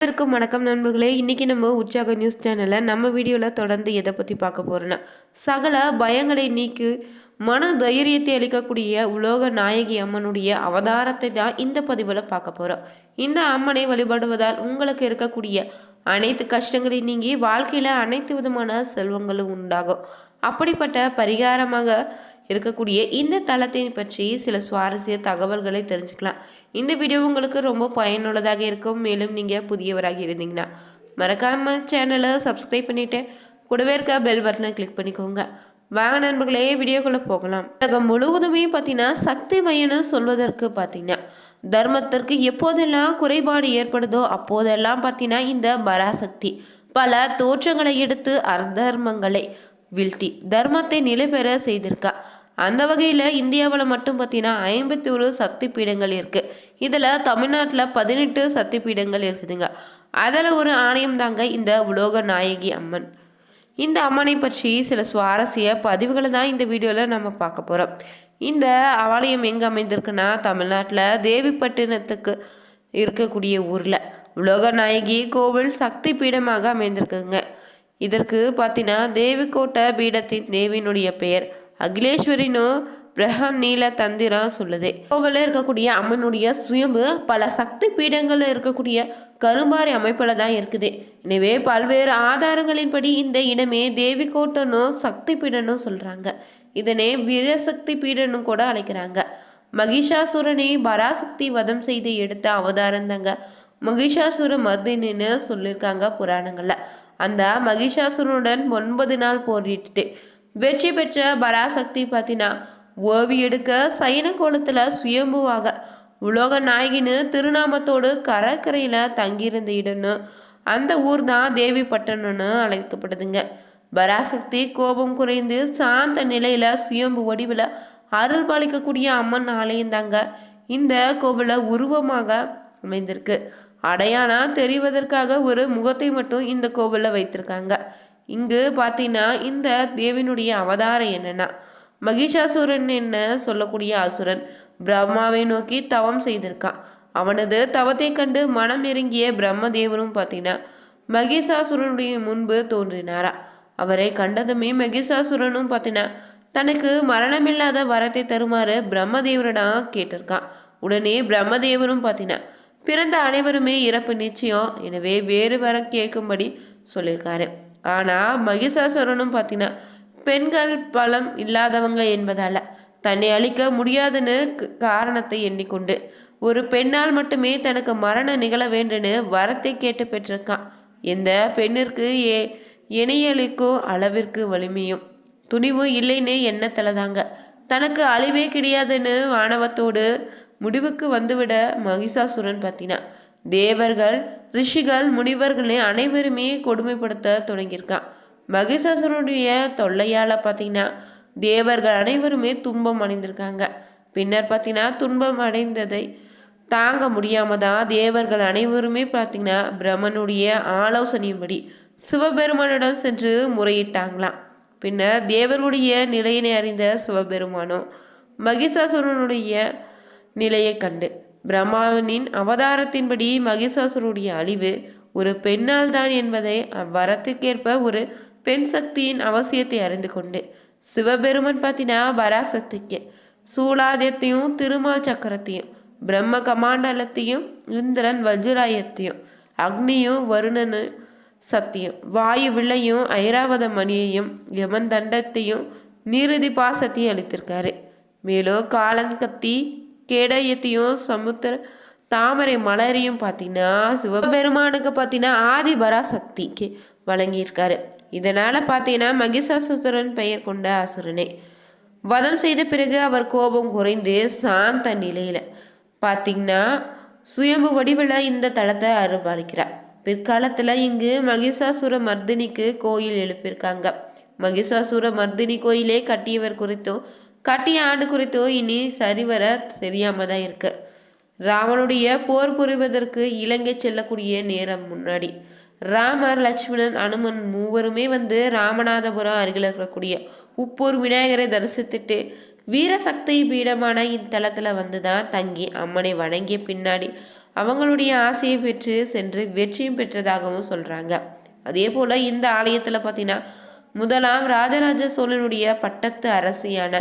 அனைவருக்கும் வணக்கம் நண்பர்களே. இன்றைக்கி நம்ம உற்சாக நியூஸ் சேனலில் நம்ம வீடியோவில் தொடர்ந்து எதை பற்றி பார்க்க போகிறோன்னா சகல பயங்களை நீக்கி மன தைரியத்தை அளிக்கக்கூடிய உலோக நாயகி அம்மனுடைய அவதாரத்தை தான் இந்த பதிவில் பார்க்க போகிறோம் இந்த அம்மனை வழிபடுவதால் உங்களுக்கு இருக்கக்கூடிய அனைத்து கஷ்டங்களையும் நீங்கி வாழ்க்கையில் அனைத்து விதமான செல்வங்களும் உண்டாகும். அப்படிப்பட்ட பரிகாரமாக இருக்கக்கூடிய இந்த தளத்தை பற்றி சில சுவாரஸ்ய தகவல்களை தெரிஞ்சுக்கலாம். இந்த வீடியோ உங்களுக்கு ரொம்ப பயனுள்ளதாக இருக்கும். மேலும் நீங்கள் புதியவராக இருந்தீங்கன்னா மறக்காம சேனலை சப்ஸ்கிரைப் பண்ணிவிட்டு கூடவே இருக்க பெல் பட்டனை கிளிக் பண்ணிக்கோங்க. வாங்க நண்பர்களே வீடியோக்குள்ளே போகலாம். உலகம் முழுவதுமே பார்த்தீங்கன்னா சக்தி மையன்னு சொல்வதற்கு பார்த்தீங்கன்னா தர்மத்திற்கு எப்போதெல்லாம் குறைபாடு ஏற்படுதோ அப்போதெல்லாம் பார்த்தீங்கன்னா இந்த பராசக்தி. பல தோற்றங்களை எடுத்து அர்தர்மங்களை வீழ்த்தி தர்மத்தை நிலைபெற செய்திருக்கா. அந்த வகையில் இந்தியாவில் மட்டும் பார்த்தீங்கன்னா ஐம்பத்தி ஒரு சக்தி பீடங்கள் இருக்குது இதில் தமிழ்நாட்டில் பதினெட்டு சக்தி பீடங்கள் இருக்குதுங்க. அதில் ஒரு ஆணையம் தாங்க இந்த உலோக நாயகி அம்மன். இந்த அம்மனை பற்றி சில சுவாரஸ்ய பதிவுகளை தான் இந்த வீடியோவில் நம்ம பார்க்க போகிறோம் இந்த ஆலயம் எங்கே அமைந்திருக்குன்னா தமிழ்நாட்டில் தேவிப்பட்டினத்துக்கு இருக்கக்கூடிய ஊரில். உலோக நாயகி கோவில் சக்தி பீடமாக அமைந்திருக்குங்க. இதற்கு பார்த்தீங்கன்னா தேவிக்கோட்டை பீடத்தின் தேவியினுடைய பெயர். அகிலேஸ்வரினும் பிரகம் நீல தந்திரம் சொல்லுது. கோவிலில் இருக்கக்கூடிய அம்மனுடைய சுயம்பு பல சக்தி பீடங்களில் இருக்கக்கூடிய கரும்பாறை அமைப்பில் தான் இருக்குது. எனவே பல்வேறு ஆதாரங்களின்படி இந்த இடமே தேவிக்கோட்டனோ சக்தி பீடனும் சொல்கிறாங்க இதனை வீரசக்தி பீடனும் கூட அழைக்கிறாங்க. மகிஷாசுரனை பராசக்தி வதம் செய்து எடுத்த அவதாரம் தாங்க. மகிஷாசுர மர்தினின்னு சொல்லியிருக்காங்க புராணங்களில். அந்த மகிஷாசுரனுடன் ஒன்பது நாள் போரிட்டு வெற்றி பெற்ற பராசக்தி பார்த்தீங்கன்னா ஓவி எடுக்க சைன கோலத்தில் சுயம்புவாக. உலோக நாயகின்னு திருநாமத்தோடு கடற்கரையில் தங்கியிருந்த இடம்னு அந்த ஊர் தான் தேவிப்பட்டணம்னு அழைக்கப்படுதுங்க. பராசக்தி கோபம் குறைந்து சாந்த நிலையில் சுயம்பு வடிவில் அருள் பாலிக்கக்கூடிய அம்மன் ஆலயம் தாங்க இந்த கோவில உருவமாக அமைந்திருக்கு. அடையாளம் தெரிவதற்காக ஒரு முகத்தை மட்டும் இந்த கோவிலில் வைத்திருக்காங்க. இங்கு பார்த்தீங்கன்னா இந்த தேவினுடைய அவதாரம் என்னன்னா மகிஷாசுரன் என்ன சொல்லக்கூடிய அசுரன்? பிரம்மாவை நோக்கி தவம் செய்திருக்கான் அவனது தவத்தை கண்டு மனம் இறங்கிய பிரம்மதேவரும் பார்த்தீங்கன்னா மகிஷாசுரனுடைய முன்பு தோன்றினாரா. அவரை கண்டதுமே மகிஷாசுரனும் பார்த்தீங்கன்னா தனக்கு மரணமில்லாத வரத்தை தருமாறு பிரம்மதேவரிடம் கேட்டிருக்கான் உடனே பிரம்மதேவரும் பார்த்தீங்கன்னா பிறந்த அனைவருமே இறப்பு நிச்சயம். எனவே வேறு வரம் கேட்கும்படி சொல்லியிருக்காரு. ஆனால் மகிஷாசுரனும் பார்த்தீங்கன்னா பெண்கள் பலம் இல்லாதவங்க என்பதால் தன்னை அழிக்க முடியாதுன்னு காரணத்தை எண்ணிக்கொண்டு ஒரு பெண்ணால் மட்டுமே தனக்கு மரணம் நிகழ வேண்டுன்னு வரத்தை கேட்டு பெற்றிருக்கான். எந்த பெண்ணிற்கு ஏ இணையளிக்கும் அளவிற்கு வலிமையும் துணிவு இல்லைன்னு எண்ணத்தில் தாங்க தனக்கு அழிவே கிடையாதுன்னு ஆணவத்தோடு முடிவுக்கு வந்துவிட மகிஷாசுரன் பார்த்தினா தேவர்கள் ரிஷிகள் முனிவர்களே அனைவருமே கொடுமைப்படுத்த தொடங்கியிருக்கான். மகிஷாசுரனுடைய தொல்லையால் பார்த்தீங்கன்னா தேவர்கள் அனைவருமே துன்பம் அடைந்திருக்காங்க. பின்னர் பார்த்தீங்கன்னா துன்பம் அடைந்ததை தாங்க முடியாம தான் தேவர்கள் அனைவருமே பார்த்தீங்கன்னா பிரம்மனுடைய ஆலோசனையின்படி சிவபெருமானிடம் சென்று முறையிட்டாங்களாம். பின்னர் தேவருடைய நிலையினை அறிந்த சிவபெருமானும் மகிஷாசுரனுடைய நிலையை கண்டு பிரம்மாவின் அவதாரத்தின்படி மகிஷாசுரனுடைய அழிவு ஒரு பெண்ணால் தான் என்பதை அவ்வரத்துக்கேற்ப ஒரு பெண் சக்தியின் அவசியத்தை அறிந்து கொண்டு சிவபெருமன் பார்த்தினா பராசக்திக்கு சூலாதியத்தையும் திருமால் சக்கரத்தையும் பிரம்ம கமாண்டலத்தையும் இந்திரன் வஜ்ராயத்தையும் அக்னியும் வருணனு சத்தியம் வாயு வில்லையும் ஐராவத மணியையும் யமன் தண்டத்தையும் நீருதி பாசத்தையும் அளித்திருக்காரு. மேலும் காலங்கத்தி கேடயத்தையும் சமுத்திர தாமரை மலரையும் பார்த்தீங்கன்னா சிவபெருமானுக்கு பார்த்தீங்கன்னா ஆதிபரா சக்திக்கு வழங்கியிருக்காரு. இதனால் பார்த்தீங்கன்னா மகிஷாசுரன் பெயர் கொண்ட அசுரனே. வதம் செய்த பிறகு அவர் கோபம் குறைந்து சாந்த நிலையில் பார்த்தீங்கன்னா சுயம்பு வடிவில் இந்த தளத்தை அருபாலிக்கிறார் பிற்காலத்தில் இங்கு மகிஷாசுர மர்தினிக்கு கோயில் எழுப்பியிருக்காங்க. மகிஷாசுர மர்தினி கோயிலே கட்டியவர் குறித்தும் கட்டிய ஆண்டு குறித்தோ இனி சரிவர தெரியாம தான் இருக்கு. ராமனுடைய போர் புரிவதற்கு இலங்கை செல்லக்கூடிய நேரம் முன்னாடி. ராமர் லட்சுமணன் அனுமன் மூவருமே வந்து ராமநாதபுரம் அருகில் இருக்கக்கூடிய உப்பூர் விநாயகரை தரிசித்துட்டு வீரசக்தி பீடமான இத்தலத்தில் வந்து தான் தங்கி அம்மனை வணங்கிய பின்னாடி அவங்களுடைய ஆசையை பெற்று சென்று வெற்றியும் பெற்றதாகவும் சொல்கிறாங்க அதே போல் இந்த ஆலயத்தில் பார்த்தீங்கன்னா முதலாம் ராஜராஜ சோழனுடைய பட்டத்து அரசியான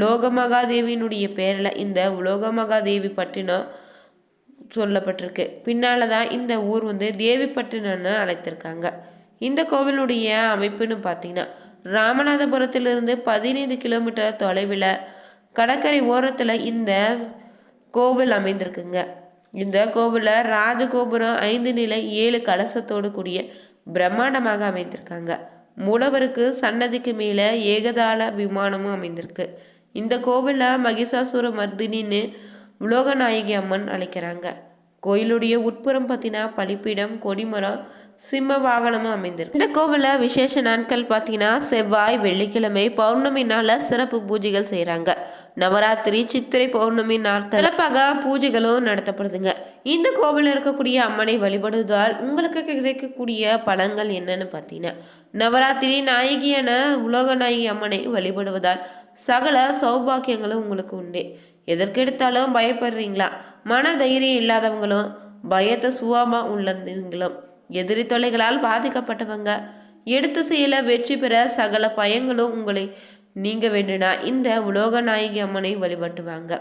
லோகமகாதேவியினுடைய பேரில் இந்த உலோகமகாதேவி பட்டினம் சொல்லப்பட்டிருக்கு. பின்னால் தான் இந்த ஊர் வந்து தேவிப்பட்டினம்னு அழைத்திருக்காங்க. இந்த கோவிலுடைய அமைப்புன்னு பார்த்தீங்கன்னா ராமநாதபுரத்திலிருந்து பதினைந்து கிலோமீட்டர் தொலைவில் கடற்கரை ஓரத்தில் இந்த கோவில் அமைந்திருக்குங்க. இந்த கோவிலில் ராஜகோபுரம் ஐந்து நிலை ஏழு கலசத்தோடு கூடிய பிரம்மாண்டமாக அமைந்திருக்காங்க. மூலவருக்கு சன்னதிக்கு மேலே ஏகதாள விமானமும் அமைந்திருக்கு. இந்த கோவிலில் மகிஷாசுர மர்தினின்னு உலோகநாயகி அம்மன் அழைக்கிறாங்க. கோயிலுடைய உட்புறம் பார்த்தீங்கன்னா பலிப்பீடம் கொடிமரம் சிம்ம வாகனமும் அமைந்திருக்கு. இந்த கோவிலில் விசேஷ நாட்கள் பார்த்தீங்கன்னா செவ்வாய் வெள்ளிக்கிழமை பௌர்ணமி நாளில் சிறப்பு பூஜைகள் செய்கிறாங்க நவராத்திரி சித்திரை பௌர்ணமி நாட்கள் சிறப்பாக பூஜைகளும் நடத்தப்படுதுங்க. இந்த கோவிலில் இருக்கக்கூடிய அம்மனை வழிபடுவதால் உங்களுக்கு கிடைக்கக்கூடிய பலன்கள் என்னன்னு பார்த்தீங்கன்னா நவராத்திரி நாயகியான உலோக நாயகி அம்மனை வழிபடுவதால் சகல சௌபாக்கியங்களும் உங்களுக்கு உண்டு. எதற்கெடுத்தாலும் பயப்படுறீங்களா? மன தைரியம் இல்லாதவங்களும் பயத்தை சுவாமா உள்ளவங்களும் எதிரி தொல்லைகளால் பாதிக்கப்பட்டவங்க. எடுத்து செய்யல வெற்றி பெற சகல பயங்களும் உங்களை நீங்க வேண்டுனா இந்த உலோக நாயகி அம்மனை வழிபட்டுவாங்க.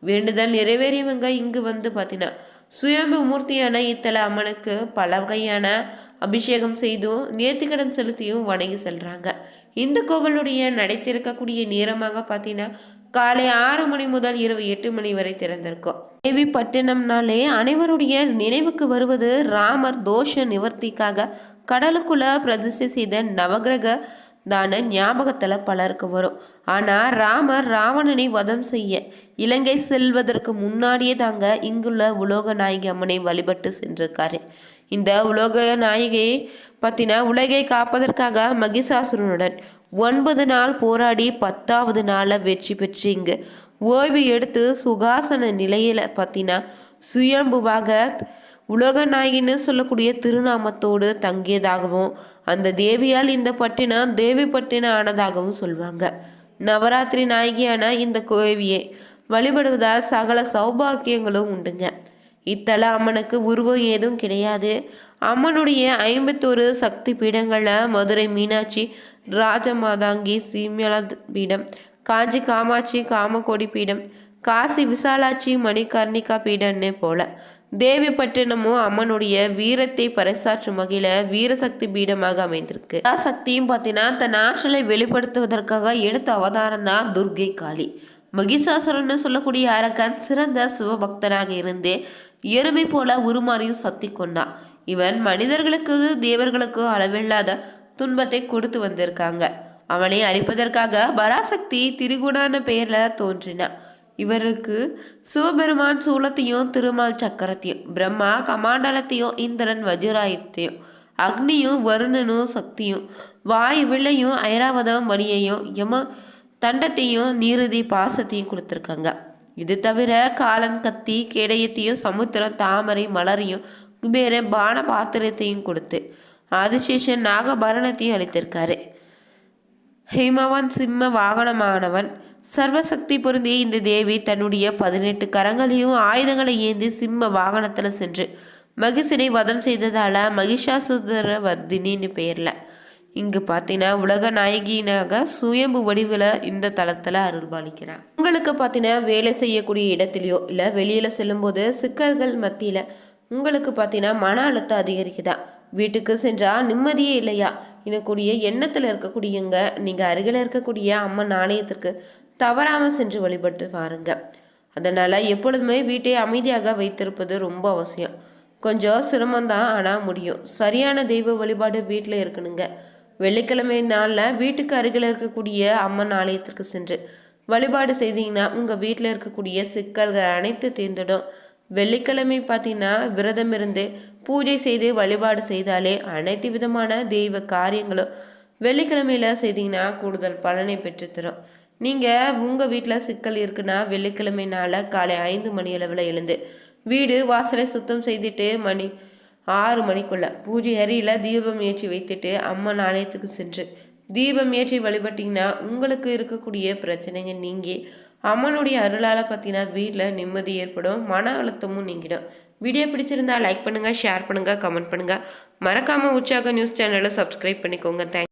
வேண்டுதல் நிறைவேறியவங்க இங்கு வந்து பார்த்தீங்கன்னா சுயம்பு மூர்த்தியான இத்தல அம்மனுக்கு பல வகையான அபிஷேகம் செய்தும் நேர்த்திக்கடன் செலுத்தியும் வணங்கி செல்றாங்க. இந்த கோவிலுடைய நடைத்திருக்கக்கூடிய நேரமாக பார்த்தீங்கன்னா காலை ஆறு மணி முதல் இரவு எட்டு மணி வரை திறந்திருக்கும். தேவி பட்டினம்னாலே அனைவருடைய நினைவுக்கு வருவது ராமர் தோஷ நிவர்த்திக்காக கடலுக்குள்ள பிரதிஷ்டை செய்த நவகிரக தான ஞாபகத்தில் பலருக்கு வரும். ஆனால் ராமர் ராவணனை வதம் செய்ய இலங்கை செல்வதற்கு முன்னாடியே தாங்க இங்குள்ள உலோக நாயகி அம்மனை வழிபட்டு சென்றிருக்காரு. இந்த உலோக நாயகியை பற்றின உலகை காப்பதற்காக மகிஷாசுரனுடன் ஒன்பது நாள் போராடி பத்தாவது நாளில் வெற்றி பெற்று இங்கு ஓய்வு எடுத்து சுகாசன நிலையில் பார்த்தீங்கன்னா சுயம்புவாக உலக நாயகின்னு சொல்லக்கூடிய திருநாமத்தோடு தங்கியதாகவும் அந்த தேவியால் இந்த பட்டினம் தேவி பட்டினம் ஆனதாகவும் சொல்லுவாங்க நவராத்திரி நாயகியான இந்த கோவியை வழிபடுவதால் சகல சௌபாக்கியங்களும் உண்டுங்க. இத்தல அம்மனுக்கு உருவம் ஏதும் கிடையாது. அம்மனுடைய ஐம்பத்தோரு சக்தி பீடங்களில் மதுரை மீனாட்சி ராஜமாதாங்கி சீமியலா பீடம் காஞ்சி காமாட்சி காமகோடி பீடம் காசி விசாலாட்சி மணிகர்ணிகா பீடம்னு போல. தேவிப்பட்டினமும் அம்மனுடைய வீரத்தை பறைசாற்றும் வகையில வீரசக்தி பீடமாக அமைந்திருக்கு. சக்தியும் பார்த்தீங்கன்னா தன் ஆற்றலை வெளிப்படுத்துவதற்காக எடுத்த அவதாரம் தான் துர்கை காளி. மகிஷாசுரன்னு சொல்லக்கூடிய அரக்கன் சிறந்த சிவபக்தனாக இருந்து எருமை போல உருமாறியும் சக்தி கொண்டான் இவன் மனிதர்களுக்கு தேவர்களுக்கு அளவில்லாத துன்பத்தை கொடுத்து வந்திருக்காங்க. அவனை அழிப்பதற்காக பராசக்தி திரிகுணான பெயர்ல தோன்றினான் இவருக்கு சிவபெருமான் சூலத்தையும் திருமால் சக்கரத்தையும் பிரம்மா கமாண்டலத்தையும் இந்திரன் வஜ்ராயத்தையும் அக்னியும் வருணனும் சக்தியும் வாயு வில்லையும் ஐராவதம் மணியையும் யம தண்டத்தையும் நீருதி பாசத்தையும் கொடுத்துருக்காங்க. இது தவிர காலன் கத்தி கேடயத்தையும் சமுத்திரம் தாமரை மலரையும் குபேர பான பாத்திரத்தையும் கொடுத்து ஆதிசேஷன் நாகபரணத்தையும் அளித்திருக்காரு. ஹிமவன் சிம்ம வாகனமானவன். சர்வசக்தி பொருந்திய இந்த தேவி தன்னுடைய பதினெட்டு கரங்களையும் ஆயுதங்களை ஏந்தி சிம்ம வாகனத்தில் சென்று மகிஷனை வதம் செய்ததால மகிஷாசுதர வர்தினின்னு பெயரில் இங்கு பார்த்தீங்கன்னா உலக நாயகியினாக சுயம்பு வடிவில் இந்த தளத்தில் அருள்பாலிக்கிறார். உங்களுக்கு பார்த்தீங்கன்னா வேலை செய்யக்கூடிய இடத்துலையோ இல்லை வெளியில் செல்லும்போது சிக்கல்கள் மத்தியில் உங்களுக்கு பார்த்தீங்கன்னா மன அழுத்தம் அதிகரிக்குதா? வீட்டுக்கு சென்றால் நிம்மதியே இல்லையா? இன்னக்கூடிய எண்ணத்தில் இருக்கக்கூடியங்க நீங்கள் அருகில் இருக்கக்கூடிய அம்மன் ஆலயத்திற்கு தவறாமல் சென்று வழிபட்டு வாருங்க. அதனால் எப்பொழுதுமே வீட்டை அமைதியாக வைத்திருப்பது ரொம்ப அவசியம். கொஞ்சம் சிரமம்தான் ஆனால் முடியும். சரியான தெய்வ வழிபாடு வீட்டில் இருக்கணுங்க. வெள்ளிக்கிழமை நாளில் வீட்டுக்கு அருகில் இருக்கக்கூடிய அம்மன் ஆலயத்திற்கு சென்று வழிபாடு செய்தீங்கன்னா உங்கள் வீட்டில் இருக்கக்கூடிய சிக்கல்கள் அனைத்து தீர்ந்துடும். வெள்ளிக்கிழமை பார்த்தீங்கன்னா விரதம் இருந்து பூஜை செய்து வழிபாடு செய்தாலே அனைத்து விதமான தெய்வ காரியங்களும் வெள்ளிக்கிழமையில் செய்தீங்கன்னா கூடுதல் பலனை பெற்றுத்தரும் நீங்கள் உங்கள் வீட்டில் சிக்கல் இருக்குன்னா வெள்ளிக்கிழமை நாளில் காலை ஐந்து மணி அளவில் எழுந்து வீடு வாசலை சுத்தம் செய்துட்டு மணி ஆறு மணிக்குள்ள. பூஜை அறையில் தீபம் ஏற்றி வைத்துட்டு அம்மன் ஆலயத்துக்கு சென்று. தீபம் ஏற்றி வழிபட்டிங்கன்னா உங்களுக்கு இருக்கக்கூடிய பிரச்சனைங்க நீங்கி அம்மனுடைய அருளால் பார்த்தீங்கன்னா வீட்டில் நிம்மதி ஏற்படும் மன அழுத்தமும் நீங்கிடும். வீடியோ பிடிச்சிருந்தா லைக் பண்ணுங்கள் ஷேர் பண்ணுங்கள் கமெண்ட் பண்ணுங்கள் மறக்காமல் உற்சாக நியூஸ் சேனலை சப்ஸ்கிரைப் பண்ணிக்கோங்க. தேங்க்